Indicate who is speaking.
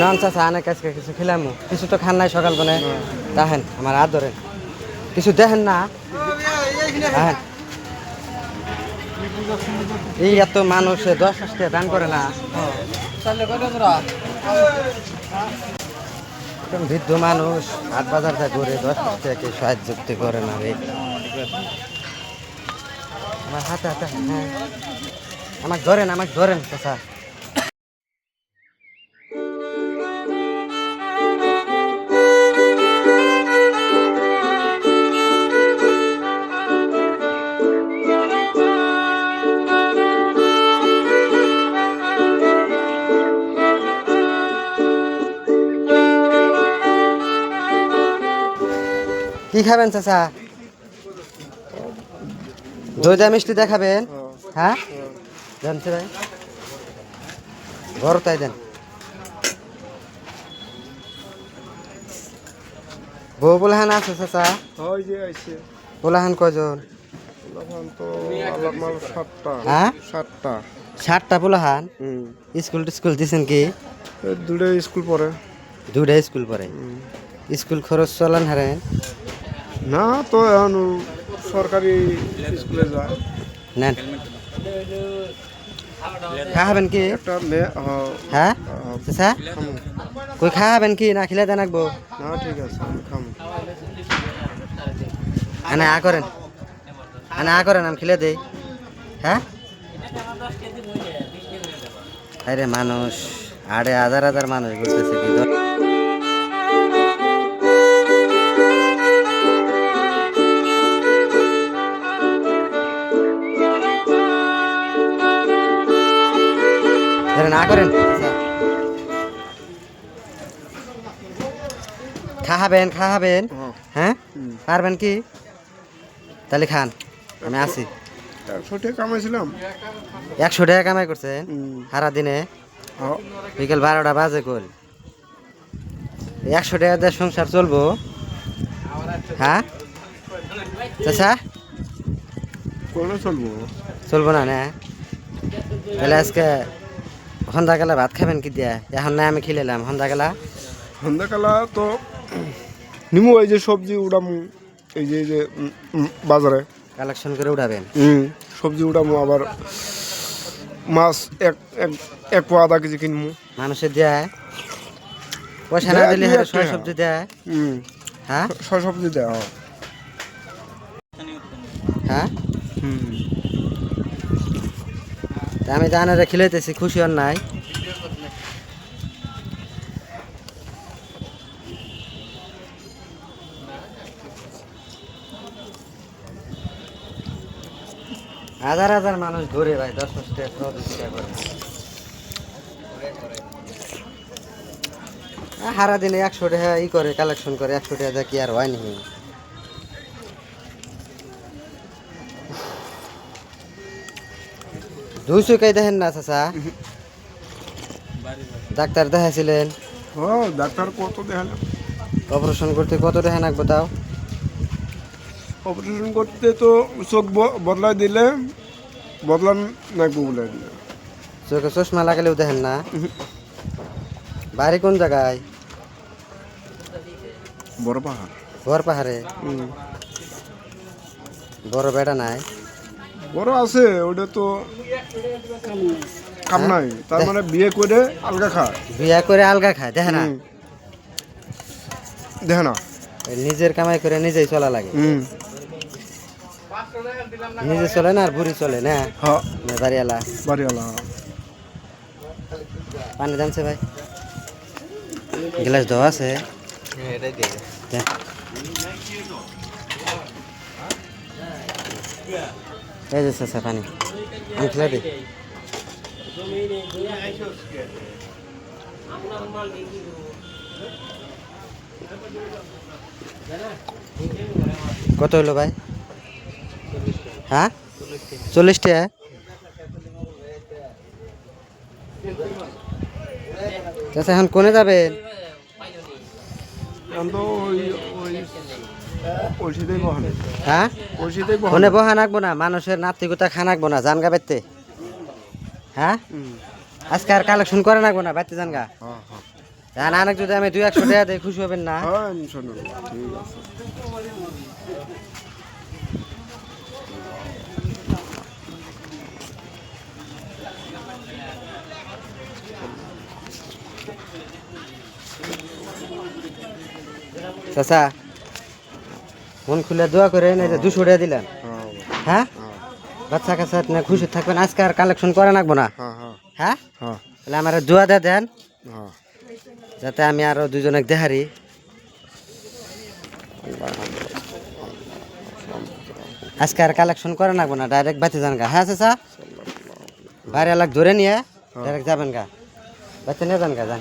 Speaker 1: নন চাচা অনেক আজকে কিছু খেলাম। কিছু তো খান নাই সকাল বনে দেখেন আমার হাত ধরেন কিছু দেখেন না? দেখেন এই এত মানুষ দশ আসতে দান করে না। বৃদ্ধ মানুষ, হাট বাজারটা ঘুরে, দশ টাকা সাহায্য করে না আমার হাতে হাতে হ্যাঁ। আমাকে ধরেন আমাকে ধরেন, চাচা। কি খাবেন চাচা? দই দা মিষ্টি দেখাবেন। হ্যাঁ? জানছে ভাই। বড় তাই দেন। বউ পোলাহান আছে চাচা?
Speaker 2: হয় যে
Speaker 1: কজন?
Speaker 2: মাল সাতটা।
Speaker 1: হ্যাঁ?
Speaker 2: সাতটা।
Speaker 1: ষাটটা স্কুল টিস্কুল দিছেন কি?
Speaker 2: দুটো স্কুল পড়ে।
Speaker 1: দুইটা স্কুল পড়ে। স্কুল খরচ চলান হারেন।
Speaker 2: না তো এখন সরকারি স্কুলে যায়।
Speaker 1: নেন। খাবেন কি?
Speaker 2: হ্যাঁ,
Speaker 1: হ্যাঁ, কই খাবেন কি? না খিলে আঁকবো
Speaker 2: না ঠিক আছে আমি খামো।
Speaker 1: আনে আ করেন। আনে আ করেন আমি খিলে দেই। হ্যাঁ? আরে মানুষ আরে হাজার হাজার মানুষ ঘুরতেছে কি? ধরেন করেন। খাহাবেন খাহাবেন।
Speaker 2: হ্যাঁ?
Speaker 1: পারবেন কি? তাহলে খান আমি আছি।
Speaker 2: একশো টাকা কামাইছিলাম।
Speaker 1: একশো টাকা কামাই করছেন। সারা দিনে বিকেল বারোটা বাজে কল একশো টাকা দিয়ে সংসার চলবো? হ্যাঁ? চাচা?
Speaker 2: চলবো।
Speaker 1: চলবো না না। তাহলে আজকে সন্ধ্যাবেলা ভাত খাবেন কি দিয়া? এখন না আমি খিলেলাম সন্ধ্যাবেলা?
Speaker 2: সন্ধ্যাকালা তো নিমু এই যে সবজি উড়ামু এই যে এই যে বাজারে।
Speaker 1: কালেকশন করে উঠাবেন
Speaker 2: হুম সবজি উঠামু আবার মাছ এক এক এক পোয়া আধা কেজি কিনমু।
Speaker 1: মানুষের দেয়। পয়সা না দিলে ছয় সবজি দেয়।
Speaker 2: হুম
Speaker 1: হ্যাঁ?
Speaker 2: সব সবজি দেওয়া হয়? হুম।
Speaker 1: আমি জানারে খিলাইতেছি খুশি হন নাই। হাজার হাজার মানুষ ঘুরে ভাই দশ আহ, দিনে একশো টাকা ই করে কালেকশন করে একশো টাকা কি আর হয়নি দুইশো কে দেখেন না চাচা? ডাক্তার দেখাইছিলেন।
Speaker 2: ও ডাক্তার কত দেখালাম
Speaker 1: অপারেশন করতে কত টাকা লাগবে তাও?
Speaker 2: অপারেশন করতে তো চোখ বদলাই দিলে বদলান নাকবো বলে।
Speaker 1: চোখে চশমা লাগালেও দেখেন না? বাড়ি কোন জায়গায়?
Speaker 2: বড় পাহাড়।
Speaker 1: ঘর পাহাড়ে? বড় বেটা নাই?
Speaker 2: বড় আছে ওটা তো কাম নাই। তার মানে বিয়ে করে আলগা খায়
Speaker 1: বিয়া করে আলগা খায় দেখে না।
Speaker 2: দেখে না।
Speaker 1: নিজের কামাই করে নিজেই চলা লাগে। নিজে চলে না আর বুড়ি চলে না?
Speaker 2: হ্যাঁ
Speaker 1: বাড়িওয়ালা?
Speaker 2: বাড়িওয়ালা।
Speaker 1: পানি জানছে ভাই। গ্লাস দেওয়া আছে। দে। এই যে চাচা, পানি। আমি খেলা দিই কত হলো ভাই? হ্যাঁ? চল্লিশ এখন কোনে যাবেন? হ্যাঁ? বহা নাকবো না মানুষের নাত্তিকতা খা নাকবো না জানগা বেতে হ্যাঁ। আজকে আর কালেকশন করে নাকবো না বাইতে জানগা।
Speaker 2: হ্যাঁ হ্যাঁ।
Speaker 1: জান আরেক যদি আমি দুই একশো টাকা দিই খুশি হবেন না।
Speaker 2: হ্যাঁ
Speaker 1: চাচা মন খুলে দোয়া করে এই যে দুশো টাকা দিলেন।
Speaker 2: হ্যাঁ।
Speaker 1: হ্যাঁ? বাচ্চা কাছে আপনি খুশি থাকবেন আজকে আর কালেকশন করে রাখব না।
Speaker 2: হ্যাঁ হ্যাঁ।
Speaker 1: হ্যাঁ? তাহলে আমার দোয়া দিয়ে দেন। যাতে আমি আরও দুজনে দেহারি আজকে আর কালেকশন করে রাখব না ডাইরেক্ট বাতি যান গা। হ্যাঁ চাচা? বাইরে এলাক ধরে নিয়ে ডাইরেক্ট যাবেন গা। বাচ্চা নিয়ে যান গা যান।